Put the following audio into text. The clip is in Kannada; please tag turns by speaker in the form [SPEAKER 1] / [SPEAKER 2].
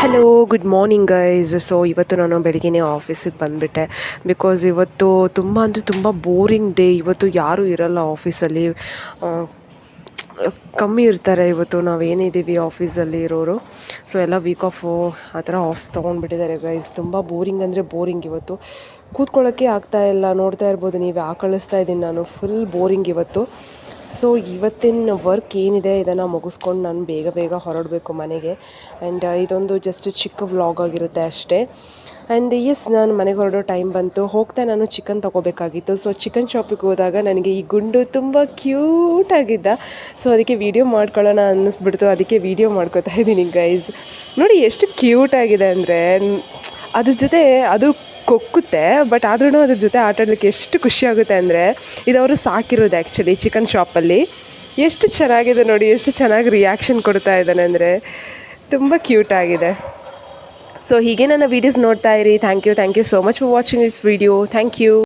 [SPEAKER 1] Hello good morning guys so ಇವತ್ತು ನಾನು ಬೆಳಗ್ಗೆನೇ ಆಫೀಸಿಗೆ ಬಂದುಬಿಟ್ಟೆ. ಬಿಕಾಸ್ ಇವತ್ತು ತುಂಬ ಅಂದರೆ ತುಂಬ ಬೋರಿಂಗ್ ಡೇ ಇವತ್ತು ಯಾರೂ ಇರಲ್ಲ ಆಫೀಸಲ್ಲಿ ಕಮ್ಮಿ ಇರ್ತಾರೆ ಇವತ್ತು. ನಾವೇನಿದ್ದೀವಿ ಆಫೀಸಲ್ಲಿ ಇರೋರು. ಸೊ ಎಲ್ಲ ವೀಕ್ ಆಫ್ ಆ ಥರ ಆಫ್ಸ್ ತೊಗೊಂಡ್ಬಿಟ್ಟಿದ್ದಾರೆ ಗೈಸ್ ತುಂಬ ಬೋರಿಂಗ್ ಅಂದರೆ ಬೋರಿಂಗ್ ಇವತ್ತು. ಕೂತ್ಕೊಳ್ಳೋಕ್ಕೆ ಇಲ್ಲ. ನೋಡ್ತಾ ಇರ್ಬೋದು, ನೀವು ಕಳಿಸ್ತಾ ಇದ್ದೀನಿ ನಾನು? ಫುಲ್ ಬೋರಿಂಗ್ ಇವತ್ತು. ಸೊ ಇವತ್ತಿನ ವರ್ಕ್ ಏನಿದೆ, ಇದನ್ನು ಮುಗಿಸ್ಕೊಂಡು ನಾನು ಬೇಗ ಬೇಗ ಹೊರಡಬೇಕು ಮನೆಗೆ. ಆ್ಯಂಡ್ ಇದೊಂದು ಜಸ್ಟ್ ಚಿಕ್ಕ ವ್ಲಾಗ್ ಆಗಿರುತ್ತೆ ಅಷ್ಟೇ. ಆ್ಯಂಡ್ ಎಸ್ ನಾನು ಮನೆಗೆ ಹೊರಡೋ ಟೈಮ್ ಬಂತು. ಹೋಗ್ತಾ ನಾನು ಚಿಕನ್ ತೊಗೋಬೇಕಾಗಿತ್ತು. ಸೊ ಚಿಕನ್ ಶಾಪಿಗೆ ಹೋದಾಗ ನನಗೆ ಈ ಗುಂಡು ತುಂಬ ಕ್ಯೂಟ್ ಆಗಿದ್ದ. ಸೊ ಅದಕ್ಕೆ ವೀಡಿಯೋ ಮಾಡ್ಕೊಳ್ಳೋಣ ಅನ್ನಿಸ್ಬಿಡ್ತು. ಅದಕ್ಕೆ ವೀಡಿಯೋ ಮಾಡ್ಕೋತಾ ಇದ್ದೀನಿ ಗೈಸ್ ನೋಡಿ, ಎಷ್ಟು ಕ್ಯೂಟ್ ಆಗಿದೆ ಅಂದರೆ ಅದ್ರ ಜೊತೆ ಅದು ಕೊಕ್ಕುತ್ತೆ ಬಟ್ ಆದ್ರೂ ಅದ್ರ ಜೊತೆ ಆಟ ಆಡಲಿಕ್ಕೆ ಎಷ್ಟು ಖುಷಿ ಆಗುತ್ತೆ ಅಂದರೆ ಇದು ಅವರು ಸಾಕಿರೋದು ಆ್ಯಕ್ಚುಲಿ ಚಿಕನ್ ಶಾಪಲ್ಲಿ ಎಷ್ಟು ಚೆನ್ನಾಗಿದೆ ನೋಡಿ, ಎಷ್ಟು ಚೆನ್ನಾಗಿ ರಿಯಾಕ್ಷನ್ ಕೊಡ್ತಾ ಇದ್ದಾನೆ ಅಂದರೆ ತುಂಬ ಕ್ಯೂಟ್ ಆಗಿದೆ. ಸೊ ಹೀಗೆ ನನ್ನ ವೀಡಿಯೋಸ್ ನೋಡ್ತಾ ಇರಿ. Thank you thank you so much for watching this video thank you